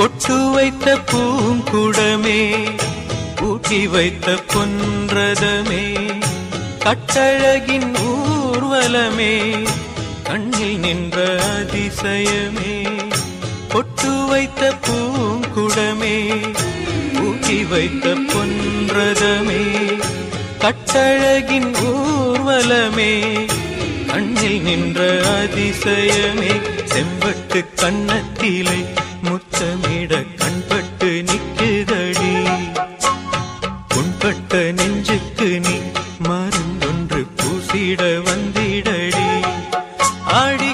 பொட்டு வைத்த பூங்குடமே ஊட்டி வைத்த பொன்றதமே கட்டழகின் ஊர்வலமே கண்ணில் நின்ற அதிசயமே பொட்டு வைத்த பூங்குடமே ஊட்டி வைத்த பொன்றதமே கட்டழகின் ஊர்வலமே கண்ணில் நின்ற அதிசயமே செம்பட்டு கண்ணத்திலே முத்தமிட கண்பட்டு நிற்குதடி. உண்பட்ட நெஞ்சுக்கு நீ மருந்தொன்று பூசிட வந்திடடி. ஆடி